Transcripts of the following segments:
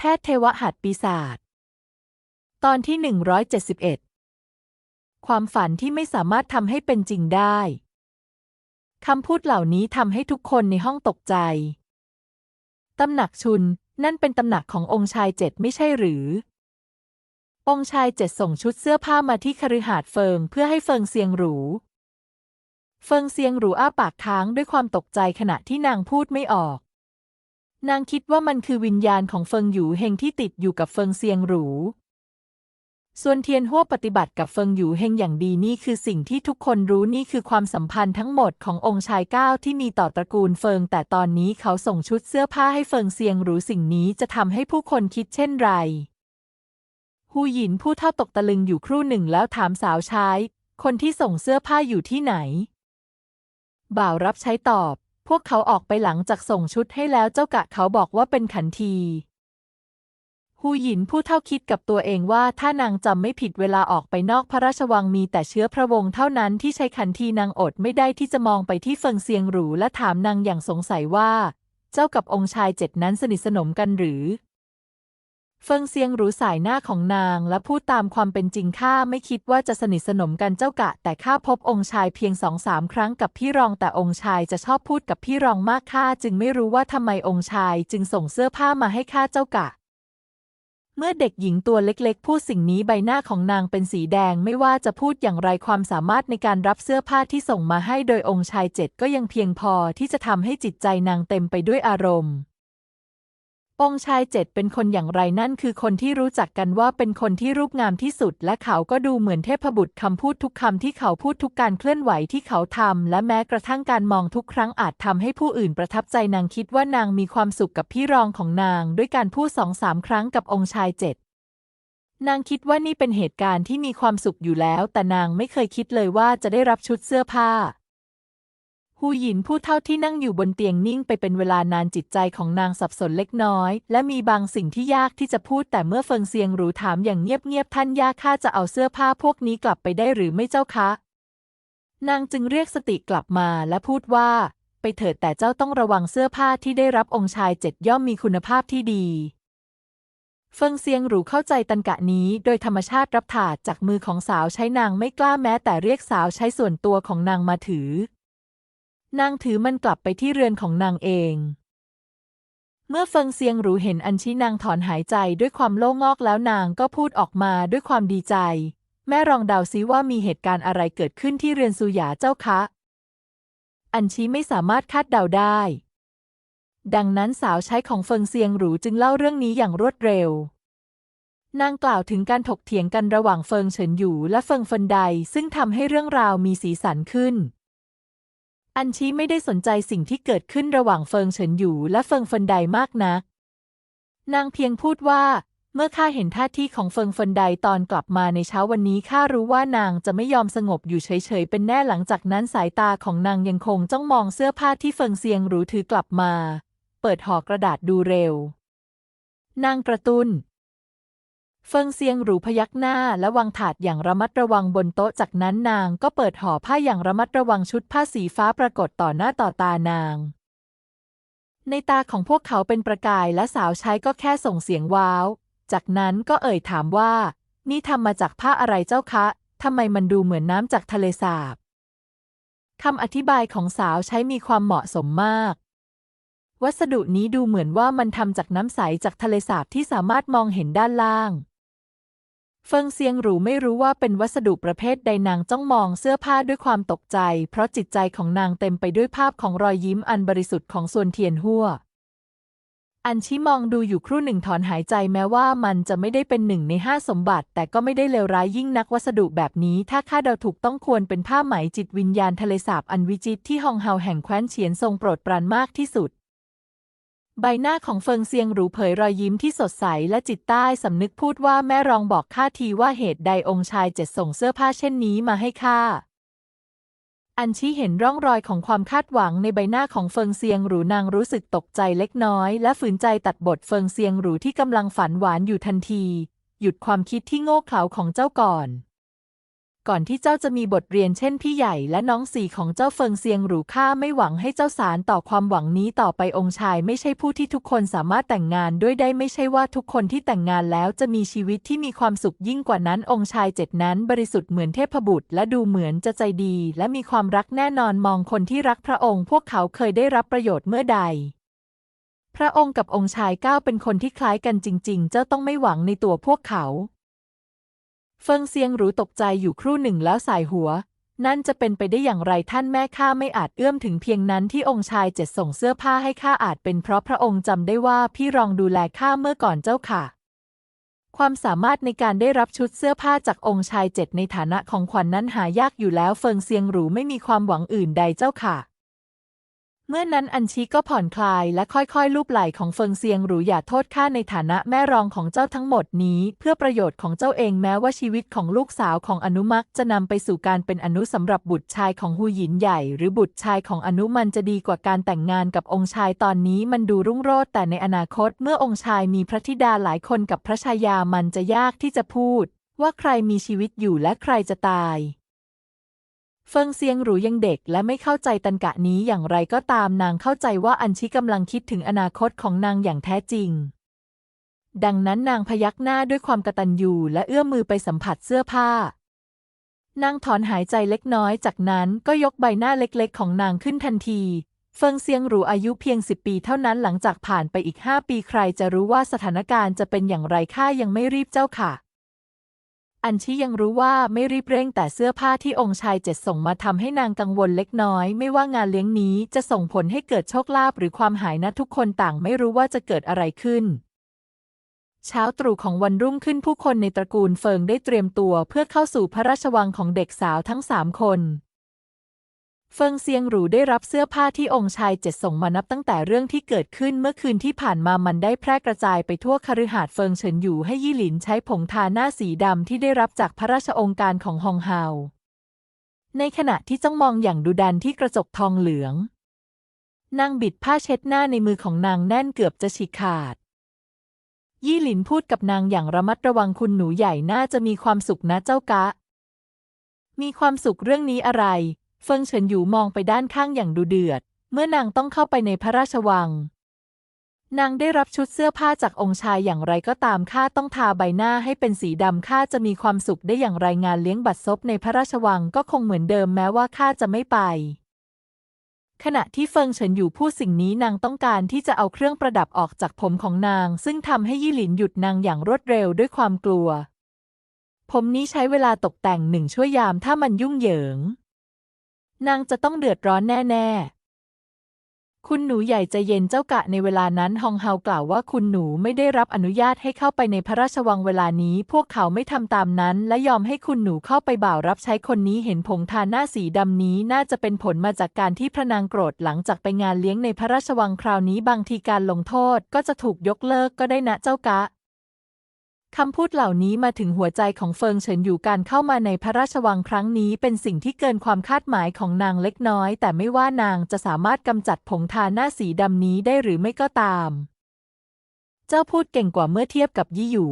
แพทย์เทวหัตปีศาจตอนที่ 171 ความฝันที่ไม่สามารถทำให้เป็นจริงได้คำพูดเหล่านี้ทำให้ทุกคนในห้องตกใจ ตำหนักชุน นั่นเป็นตำหนักขององค์ชายเจ็ดไม่ใช่หรือ องค์ชายเจ็ดส่งชุดเสื้อผ้ามาที่คฤหาสน์เฟิงเพื่อให้เฟิงเซียงหรู เฟิงเซียงหรูอ้าปากค้างด้วยความตกใจขณะที่นางพูดไม่ออก นางคิดว่ามันคือวิญญาณของเฟิงหยูเฮงที่ติดอยู่กับเฟิงเซียงหรู ส่วนเทียนหัวปฏิบัติกับเฟิงหยูเฮงอย่างดีนี่คือสิ่งที่ทุกคนรู้นี่คือความสัมพันธ์ทั้งหมดขององค์ชายเก้าที่มีต่อตระกูลเฟิง แต่ตอนนี้เขาส่งชุดเสื้อผ้าให้เฟิงเซียงหรูสิ่งนี้จะทำให้ผู้คนคิดเช่นไรฮูหยินผู้เท่าตกตะลึงอยู่ครู่หนึ่งแล้วถามสาวใช้คนที่ส่งเสื้อผ้าอยู่ที่ไหน บ่าวรับใช้ตอบ พวกเขาออกไปหลังจากส่งชุดให้แล้วเจ้ากะเขาบอกว่าเป็นขันทีฮูหยินผู้เท่าคิดกับตัวเองว่าถ้านางจำไม่ผิดเวลาออกไปนอกพระราชวังมีแต่เชื้อพระวงศ์เท่านั้นที่ใช้ขันทีนางอดไม่ได้ที่จะมองไปที่เฟิงเซียงหรูและถามนางอย่างสงสัยว่า เจ้ากับองค์ชายเจ็ดนั้นสนิทสนมกันหรือ เฟิงเซียงหรูสายหน้าของนางและพูดตามความเป็นจริงข้าไม่คิดว่าจะสนิทสนมกันเจ้ากะ แต่ข้าพบองค์ชายเพียงสองสามครั้งกับพี่รองแต่องค์ชายจะชอบพูดกับพี่รองมากข้าจึงไม่รู้ว่าทำไมองค์ชายจึงส่งเสื้อผ้ามาให้ข้าเจ้ากะ เมื่อเด็กหญิงตัวเล็กๆ พูดสิ่งนี้ใบหน้าของนางเป็นสีแดงไม่ว่าจะพูดอย่างไรความสามารถในการรับเสื้อผ้าที่ส่งมาให้โดยองค์ชายเจ็ดก็ยังเพียงพอที่จะทำให้จิตใจนางเต็มไปด้วยอารมณ์ องชายเจ็ดเป็นคนอย่างไรนั่นคือคนที่รู้จักกันว่าเป็นคนที่รูปงามที่สุด และเขาก็ดูเหมือนเทพบุตรคำพูดทุกคำที่เขาพูดทุกการเคลื่อนไหวที่เขาทำและแม้กระทั่งการมองทุกครั้งอาจทำให้ผู้อื่นประทับใจนางคิดว่านางมีความสุขกับพี่รองของนาง ด้วยการพูดสองสามครั้งกับองค์ชายเจ็ดนางคิดว่านี่เป็นเหตุการณ์ที่มีความสุขอยู่แล้ว แต่นางไม่เคยคิดเลยว่าจะได้รับชุดเสื้อผ้า ฮูหยินผู้เท่าที่นั่งอยู่บนเตียงนิ่งไปเป็นเวลานานจิตใจของนางสับสนเล็กน้อย และมีบางสิ่งที่ยากที่จะพูดแต่เมื่อเฟิงเซียงรู้ถามอย่างเงียบๆท่านย่าข้าจะเอาเสื้อผ้าพวกนี้กลับไปได้หรือไม่เจ้าคะ นางจึงเรียกสติกลับมาและพูดว่า ไปเถิดแต่เจ้าต้องระวังเสื้อผ้าที่ได้รับองค์ชายเจ็ดย่อมมีคุณภาพที่ดี เฟิงเซียงรู้เข้าใจตันกะนี้โดยธรรมชาติรับถาดจากมือของสาวใช้นางไม่กล้าแม้แต่เรียกสาวใช้ส่วนตัวของนางมาถือ นางถือมันกลับไปที่เรือนของนางเอง เมื่อเฟิงเซียงหรูเห็นอัญชินางถอนหายใจด้วยความโล่งงอกแล้วนางก็พูดออกมาด้วยความดีใจ แม่รองเดาซิว่ามีเหตุการณ์อะไรเกิดขึ้นที่เรือนซูหยาเจ้าคะ อัญชีไม่สามารถคาดเดาได้ ดังนั้นสาวใช้ของเฟิงเซียงหรูจึงเล่าเรื่องนี้อย่างรวดเร็วนางกล่าวถึงการถกเถียงกันระหว่างเฟิงเฉินหยูและเฟิงเฟินไดซึ่งทำให้เรื่องราวมีสีสันขึ้น อันชี้ไม่ได้สนใจสิ่งที่เกิดขึ้นระหว่างเฟิงเฉินหยูและเฟิงเฟินไดมากนัก นางเพียงพูดว่า เมื่อข้าเห็นท่าทีของเฟิงเฟินไดตอนกลับมาในเช้าวันนี้ข้ารู้ว่านางจะไม่ยอมสงบอยู่เฉยๆเป็นแน่หลังจากนั้นสายตาของนางยังคงจ้องมองเสื้อผ้าที่เฟิงเซียงหรูถือกลับมา เปิดห่อกระดาษดูเร็ว นางกระตุ้น เฟิงเซียงหรูพยักหน้าและวางถาดอย่างระมัดระวังบนโต๊ะจากนั้นนางก็เปิดห่อผ้าอย่างระมัดระวังชุดผ้าสีฟ้าปรากฏต่อหน้าต่อตานาง ในตาของพวกเขาเป็นประกายและสาวใช้ก็แค่ส่งเสียงว้าว จากนั้นก็เอ่ยถามว่า นี่ทำมาจากผ้าอะไรเจ้าคะทำไมมันดูเหมือนน้ำจากทะเลสาบคำอธิบายของสาวใช้มีความเหมาะสมมาก วัสดุนี้ดูเหมือนว่ามันทำจากน้ำใสจากทะเลสาบที่สามารถมองเห็นด้านล่าง เฟิงเซียงหรูไม่รู้ว่าเป็นวัสดุประเภทใดนางจ้องมองเสื้อผ้าด้วยความตกใจ เพราะจิตใจของนางเต็มไปด้วยภาพของรอยยิ้มอันบริสุทธิ์ของส่วนเทียนหัวอันชิมองดูอยู่ครู่หนึ่งถอนหายใจแม้ว่ามันจะไม่ได้เป็นหนึ่งในห้าสมบัติ แต่ก็ไม่ได้เลวร้ายยิ่งนักวัสดุแบบนี้ ถ้าข้าเดาถูกต้องควรเป็นผ้าไหมจิตวิญญาณทะเลสาบอันวิจิตรที่ฮองเฮาแห่งแคว้นเฉียนทรงโปรดปรานมากที่สุด ใบหน้าของเฟิงเซียงหรูเผยรอยยิ้มที่สดใสและจิตใต้สำนึกพูดว่าแม่รองบอกข้าทีว่าเหตุใดองค์ชายเจ็ดส่งเสื้อผ้าเช่นนี้มาให้ข้าอันชี้เห็นร่องรอยของความคาดหวังในใบหน้าของเฟิงเซียงหรูนางรู้สึกตกใจเล็กน้อย และฝืนใจตัดบทเฟิงเซียงหรูที่กำลังฝันหวานอยู่ทันที หยุดความคิดที่โง่เขลาของเจ้าก่อน ก่อนที่เจ้าจะมีบทเรียนเช่นพี่ใหญ่และน้องสี่ของเจ้าเฟิงเซียงหรูข้าไม่หวังให้เจ้าสารต่อความหวังนี้ต่อไปองค์ชายไม่ใช่ผู้ที่ทุกคนสามารถแต่งงานด้วยได้ไม่ใช่ว่าทุกคนที่แต่งงานแล้วจะมีชีวิตที่มีความสุขยิ่งกว่านั้นองค์ชายเจ็ดนั้นบริสุทธิ์เหมือนเทพบุตร และดูเหมือนจะใจดี และมีความรักแน่นอนมองคนที่รักพระองค์ พวกเขาเคยได้รับประโยชน์เมื่อใดพระองค์กับองค์ชายเก้าเป็นคนที่คล้ายกันจริง ๆ เจ้าต้องไม่หวังในตัวพวกเขา เฟิงเซียงหรูตกใจอยู่ครู่หนึ่งแล้วสายหัว นั่นจะเป็นไปได้อย่างไรท่านแม่ข้าไม่อาจเอื้อมถึงเพียงนั้นที่องค์ชายเจ็ดส่งเสื้อผ้าให้ข้าอาจเป็นเพราะพระองค์จำได้ว่าพี่รองดูแลข้าเมื่อก่อนเจ้าค่ะ ความสามารถในการได้รับชุดเสื้อผ้าจากองค์ชายเจ็ดในฐานะของขวัญนนั้นหายากอยู่แล้วเฟิงเซียงหรูไม่มีความหวังอื่นใดเจ้าค่ะ เมื่อนั้นอัญชีก็ผ่อนคลายและค่อยๆ ลูบไหล่ของเฟิงเซียงหรูอย่าโทษข้าในฐานะแม่รองของเจ้าทั้งหมดนี้ เพื่อประโยชน์ของเจ้าเองแม้ว่าชีวิตของลูกสาวของอนุมักจะนำไปสู่การเป็นอนุสำหรับบุตรชายของฮูหยินใหญ่ หรือบุตรชายของอนุมันจะดีกว่าการแต่งงานกับองค์ชายตอนนี้มันดูรุ่งโรจน์แต่ในอนาคต เมื่อองค์ชายมีพระธิดาหลายคนกับพระชายามันจะยากที่จะพูด ว่าใครมีชีวิตอยู่และใครจะตาย เฟิงเซียงหรูยังเด็กและไม่เข้าใจตันกะนี้อย่างไรก็ตามนางเข้าใจว่าอัญชิกำลังคิดถึงอนาคตของนางอย่างแท้จริง ดังนั้นนางพยักหน้าด้วยความกระตัญญูและเอื้อมมือไปสัมผัสเสื้อผ้านางถอนหายใจเล็กน้อย จากนั้นก็ยกใบหน้าเล็กๆ ของนางขึ้นทันที เฟิงเซียงหรูอายุเพียงสิบปีเท่านั้นหลังจากผ่านไปอีกห้าปีใครจะรู้ว่าสถานการณ์จะเป็นอย่างไรข้ายังไม่รีบเจ้าค่ะ อัญชิยังรู้ว่าไม่รีบเร่งแต่เสื้อผ้าที่องค์ชายเจ็ดส่งมาทำให้นางกังวลเล็กน้อย ไม่ว่างานเลี้ยงนี้จะส่งผลให้เกิดโชคลาภหรือความหายนะทุกคนต่างไม่รู้ว่าจะเกิดอะไรขึ้น เช้าตรู่ของวันรุ่งขึ้นผู้คนในตระกูลเฟิงได้เตรียมตัวเพื่อเข้าสู่พระราชวังของเด็กสาวทั้งสามคน เฟิงเซียงหรูได้รับเสื้อผ้าที่องค์ชายเจ็ดส่งมานับตั้งแต่เรื่องที่เกิดขึ้นเมื่อคืนที่ผ่านมามันได้แพร่กระจายไปทั่วคฤหาสน์เฟิงเฉินอยู่ให้ยี่หลินใช้ผงทาหน้าสีดำที่ได้รับจากพระราชองค์การของฮองเฮาในขณะที่จ้องมองอย่างดุดันที่กระจกทองเหลือง นางบิดผ้าเช็ดหน้าในมือของนางแน่นเกือบจะฉีกขาด ยี่หลินพูดกับนางอย่างระมัดระวังคุณหนูใหญ่น่าจะมีความสุขนะเจ้ากะ มีความสุขเรื่องนี้อะไร เฟิงเฉินอยู่มองไปด้านข้างอย่างดูเดือด เมื่อนางต้องเข้าไปในพระราชวัง นางได้รับชุดเสื้อผ้าจากองค์ชายอย่างไรก็ตามข้าต้องทาใบหน้าให้เป็นสีดำข้าจะมีความสุขได้อย่างไรงานเลี้ยงบัตรซบในพระราชวังก็คงเหมือนเดิมแม้ว่าข้าจะไม่ไป ขณะที่เฟิงเฉินอยู่พูดสิ่งนี้นางต้องการที่จะเอาเครื่องประดับออกจากผมของนาง ซึ่งทำให้ยี่หลินหยุดนางอย่างรวดเร็วด้วยความกลัว ผมนี้ใช้เวลาตกแต่งหนึ่งชั่วยามถ้ามันยุ่งเหยิง นางจะต้องเดือดร้อนแน่ๆ คุณหนูใหญ่ใจเย็นเจ้ากะในเวลานั้นฮองเฮากล่าวว่าคุณหนูไม่ได้รับอนุญาตให้เข้าไปในพระราชวังเวลานี้ พวกเขาไม่ทำตามนั้น และยอมให้คุณหนูเข้าไปบ่าวรับใช้คนนี้เห็นผงทาหน้าสีดำนี้น่าจะเป็นผลมาจากการที่พระนางโกรธหลังจากไปงานเลี้ยงในพระราชวังคราวนี้บางทีการลงโทษก็จะถูกยกเลิกก็ได้นะเจ้ากะ คำพูดเหล่านี้มาถึงหัวใจของเฟิงเฉินอยู่การเข้ามาในพระราชวังครั้งนี้เป็นสิ่งที่เกินความคาดหมายของนางเล็กน้อย แต่ไม่ว่านางจะสามารถกำจัดผงทาหน้าสีดำนี้ได้หรือไม่ก็ตาม เจ้าพูดเก่งกว่าเมื่อเทียบกับยี่หยู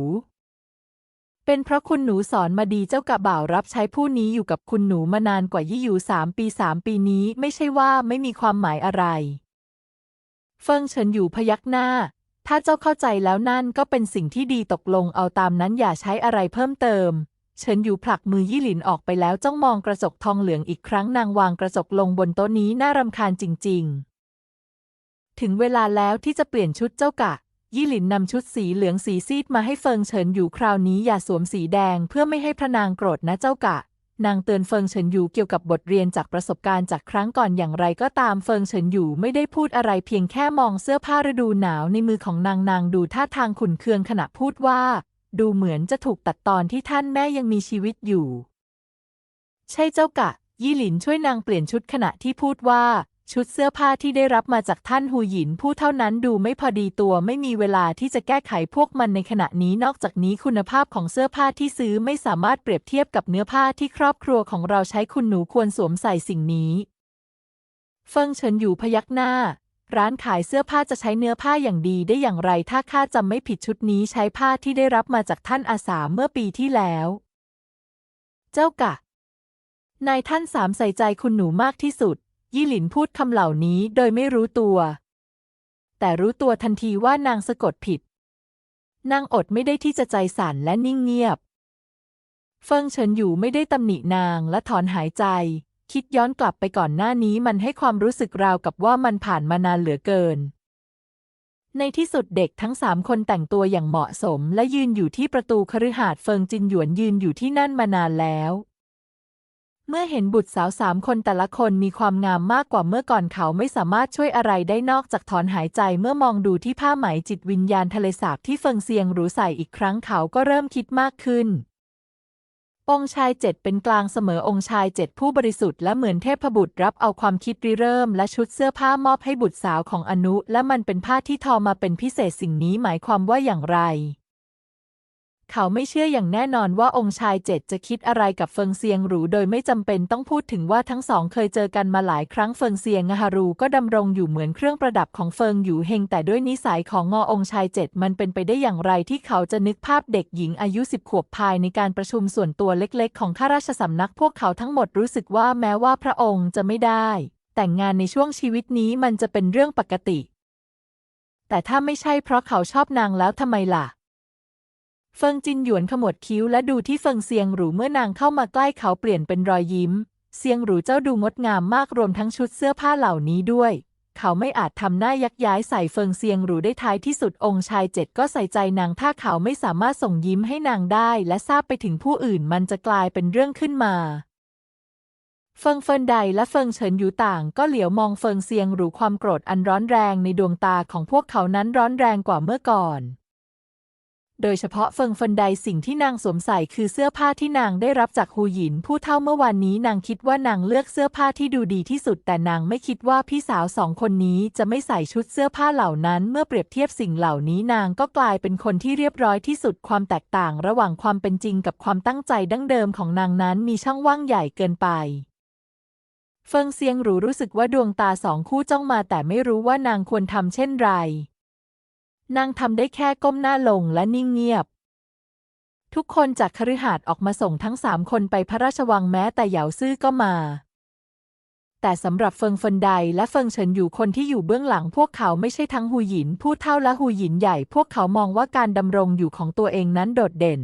เป็นเพราะคุณหนูสอนมาดีเจ้ากะบ่าวรับใช้ผู้นี้อยู่กับคุณหนูมานานกว่ายี่หยูสามปีสามปีนี้ไม่ใช่ว่าไม่มีความหมายอะไร เฟิงเฉินอยู่พยักหน้า ถ้าเจ้าเข้าใจแล้วนั่นก็เป็นสิ่งที่ดีตกลงเอาตามนั้นอย่าใช้อะไรเพิ่มเติม เฉินอยู่ผลักมือยี่หลินออกไปแล้วจ้องมองกระจกทองเหลืองอีกครั้งนางวางกระจกลงบนโต๊ะนี้น่ารำคาญจริง ๆ ถึงเวลาแล้วที่จะเปลี่ยนชุดเจ้ากะ ยี่หลินนำชุดสีเหลืองสีซีดมาให้เฟิงเฉินอยู่คราวนี้อย่าสวมสีแดงเพื่อไม่ให้พระนางโกรธนะเจ้ากะ นางเตือนเฟิงเฉินอยู่เกี่ยวกับบทเรียนจากประสบการณ์จากครั้งก่อนอย่างไรก็ตามเฟิงเฉินอยู่ไม่ได้พูดอะไรเพียงแค่มองเสื้อผ้าฤดูหนาวในมือของนางนางดูท่าทางขุนเคืองขณะพูดว่า ดูเหมือนจะถูกตัดตอนที่ท่านแม่ยังมีชีวิตอยู่ ใช่เจ้ากะ ยี่หลินช่วยนางเปลี่ยนชุดขณะที่พูดว่า ชุดเสื้อผ้าที่ได้รับมาจากท่านฮูหยินผู้เท่านั้นดูไม่พอดีตัวไม่มีเวลาที่จะแก้ไขพวกมันในขณะนี้นอกจากนี้คุณภาพของเสื้อผ้าที่ซื้อไม่สามารถเปรียบเทียบกับเนื้อผ้าที่ครอบครัวของเราใช้คุณหนูควรสวมใส่สิ่งนี้ เฟิงเฉินอยู่พยักหน้า ร้านขายเสื้อผ้าจะใช้เนื้อผ้าอย่างดีได้อย่างไร ถ้าข้าจำไม่ผิดชุดนี้ใช้ผ้าที่ได้รับมาจากท่านอาสาเมื่อปีที่แล้ว เจ้ากะนายท่านสามใส่ใจคุณหนูมากที่สุด ยี่หลินพูดคำเหล่านี้โดยไม่รู้ตัว แต่รู้ตัวทันทีว่านางสะกดผิด นางอดไม่ได้ที่จะใจสั่นและนิ่งเงียบ เฟิงเฉินอยู่ไม่ได้ตำหนินางและถอนหายใจ คิดย้อนกลับไปก่อนหน้านี้มันให้ความรู้สึกราวกับว่ามันผ่านมานานเหลือเกิน ในที่สุดเด็กทั้งสามคนแต่งตัวอย่างเหมาะสม และยืนอยู่ที่ประตูคฤหาสน์เฟิงจินหยวนยืนอยู่ที่นั่นมานานแล้ว เมื่อเห็นบุตรสาวสามคนแต่ละคนมีความงามมากกว่าเมื่อก่อนเขาไม่สามารถช่วยอะไรได้นอกจากถอนหายใจเมื่อมองดูที่ผ้าไหมจิตวิญญาณทะเลสาบที่เฟิงเซียงหรูใส่อีกครั้งเขาก็เริ่มคิดมากขึ้น องค์ชายเจ็ดเป็นกลางเสมอองค์ชายเจ็ดผู้บริสุทธิ์และเหมือนเทพบุตรรับเอาความคิดริเริ่ม และชุดเสื้อผ้ามอบให้บุตรสาวของอนุ และมันเป็นผ้าที่ทอมาเป็นพิเศษสิ่งนี้หมายความว่าอย่างไร เขาไม่เชื่ออย่างแน่นอนว่าองค์ชายเจ็ดจะคิดอะไรกับเฟิงเซียงหรูโดยไม่จำเป็นต้องพูดถึงว่าทั้งสองเคยเจอกันมาหลายครั้งเฟิงเซียงฮารูก็ดำรงอยู่เหมือนเครื่องประดับของเฟิงอยู่เฮงแต่ด้วยนิสัยของงอองค์ชายเจ็ดมันเป็นไปได้อย่างไรที่เขาจะนึกภาพเด็กหญิงอายุสิบขวบภายในการประชุมส่วนตัวเล็กๆ ของข้าราชสำนักพวกเขาทั้งหมดรู้สึกว่าแม้ว่าพระองค์จะไม่ได้ แต่งงานในช่วงชีวิตนี้มันจะเป็นเรื่องปกติ แต่ถ้าไม่ใช่เพราะเขาชอบนางแล้วทำไมล่ะ เฟิงจินหยวนขมวดคิ้วและดูที่เฟิงเซียงหรูเมื่อนางเข้ามาใกล้เขาเปลี่ยนเป็นรอยยิ้ม เซียงหรูเจ้าดูงดงามมากรวมทั้งชุดเสื้อผ้าเหล่านี้ด้วย เขาไม่อาจทำหน้ายักย้ายใส่เฟิงเซียงหรูได้ท้ายที่สุดองค์ชายเจ็ดก็ใส่ใจนางถ้าเขาไม่สามารถส่งยิ้มให้นางได้ และทราบไปถึงผู้อื่นมันจะกลายเป็นเรื่องขึ้นมาเฟิงเฟินไดและเฟิงเฉินอยู่ต่างก็เหลียวมองเฟิงเซียงหรูความโกรธอันร้อนแรงในดวงตาของพวกเขานั้นร้อนแรงกว่าเมื่อก่อน โดยเฉพาะเฟิงเฟินไดสิ่งที่นางสวมใส่คือเสื้อผ้าที่นางได้รับจากฮูหยินผู้เท่าเมื่อวานนี้นางคิดว่านางเลือกเสื้อผ้าที่ดูดีที่สุด แต่นางไม่คิดว่าพี่สาวสองคนนี้จะไม่ใส่ชุดเสื้อผ้าเหล่านั้น เมื่อเปรียบเทียบสิ่งเหล่านี้นางก็กลายเป็นคนที่เรียบร้อยที่สุดความแตกต่างระหว่างความเป็นจริงกับความตั้งใจดั้งเดิมของนางนั้นมีช่องว่างใหญ่เกินไปเฟิงเซียงหรูรู้สึกว่าดวงตาสองคู่จ้องมาแต่ไม่รู้ว่านางควรทำเช่นไร นางทำได้แค่ก้มหน้าลงและนิ่งเงียบ ทุกคนจากคฤหาสน์ออกมาส่งทั้งสามคนไปพระราชวังแม้แต่เหยาซื่อก็มา แต่สำหรับเฟิงเฟินไดและเฟิงเฉินอยู่คนที่อยู่เบื้องหลังพวกเขาไม่ใช่ทั้งหูหยินผู้เท่าและหูหยินใหญ่ พวกเขามองว่าการดำรงอยู่ของตัวเองนั้นโดดเด่น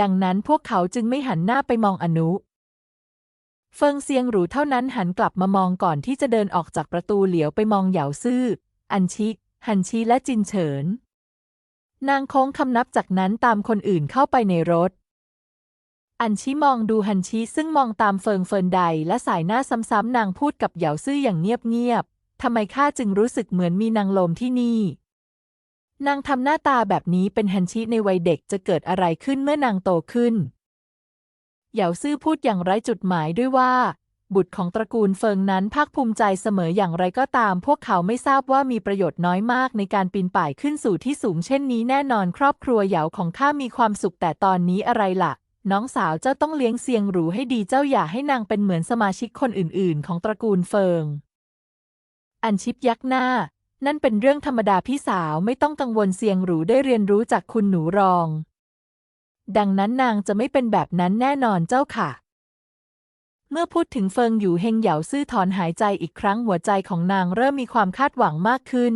ดังนั้นพวกเขาจึงไม่หันหน้าไปมองอนุเฟิงเซียงหรูเท่านั้นหันกลับมามองก่อนที่จะเดินออกจากประตูเหลียวไปมองเหยาซื่อ อันชิ หันชีและจินเฉิน นางโค้งคำนับจากนั้นตามคนอื่นเข้าไปในรถ อันชิมองดูฮันชิซึ่งมองตามเฟิงเฟินใดและสายหน้าซ้ำๆนางพูดกับเหยาซื่ออย่างเงียบๆทำไมข้าจึงรู้สึกเหมือนมีนางลมที่นี่ นางทำหน้าตาแบบนี้เป็นฮันชิในวัยเด็กจะเกิดอะไรขึ้นเมื่อนางโตขึ้นเหยาซื่อพูดอย่างไร้จุดหมายด้วยว่า บุตรของตระกูลเฟิงนั้นภาคภูมิใจเสมออย่างไรก็ตาม พวกเขาไม่ทราบว่ามีประโยชน์น้อยมากในการปีนป่ายขึ้นสู่ที่สูงเช่นนี้แน่นอนครอบครัวเหยาของข้ามีความสุขแต่ตอนนี้อะไรล่ะ น้องสาวเจ้าต้องเลี้ยงเซียงหรูให้ดีเจ้าอย่าให้นางเป็นเหมือนสมาชิกคนอื่น ๆ ของตระกูลเฟิง อันชิปยักหน้า นั่นเป็นเรื่องธรรมดาพี่สาวไม่ต้องกังวลเซียงหรูได้เรียนรู้จากคุณหนูรอง ดังนั้นนางจะไม่เป็นแบบนั้นแน่นอนเจ้าค่ะ เมื่อพูดถึงเฟิงอยู่เฮงเหยาซื่อถอนหายใจอีกครั้งหัวใจของนางเริ่มมีความคาดหวังมากขึ้น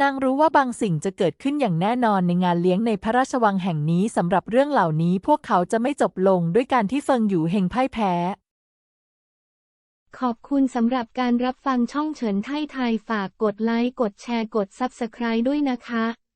นางรู้ว่าบางสิ่งจะเกิดขึ้นอย่างแน่นอนในงานเลี้ยงในพระราชวังแห่งนี้สำหรับเรื่องเหล่านี้พวกเขาจะไม่จบลงด้วยการที่เฟิงอยู่เฮงพ่ายแพ้ ขอบคุณสำหรับการรับฟังช่องเฉินไทยไทยฝากกดไลค์กดแชร์กด Subscribe ด้วยนะคะ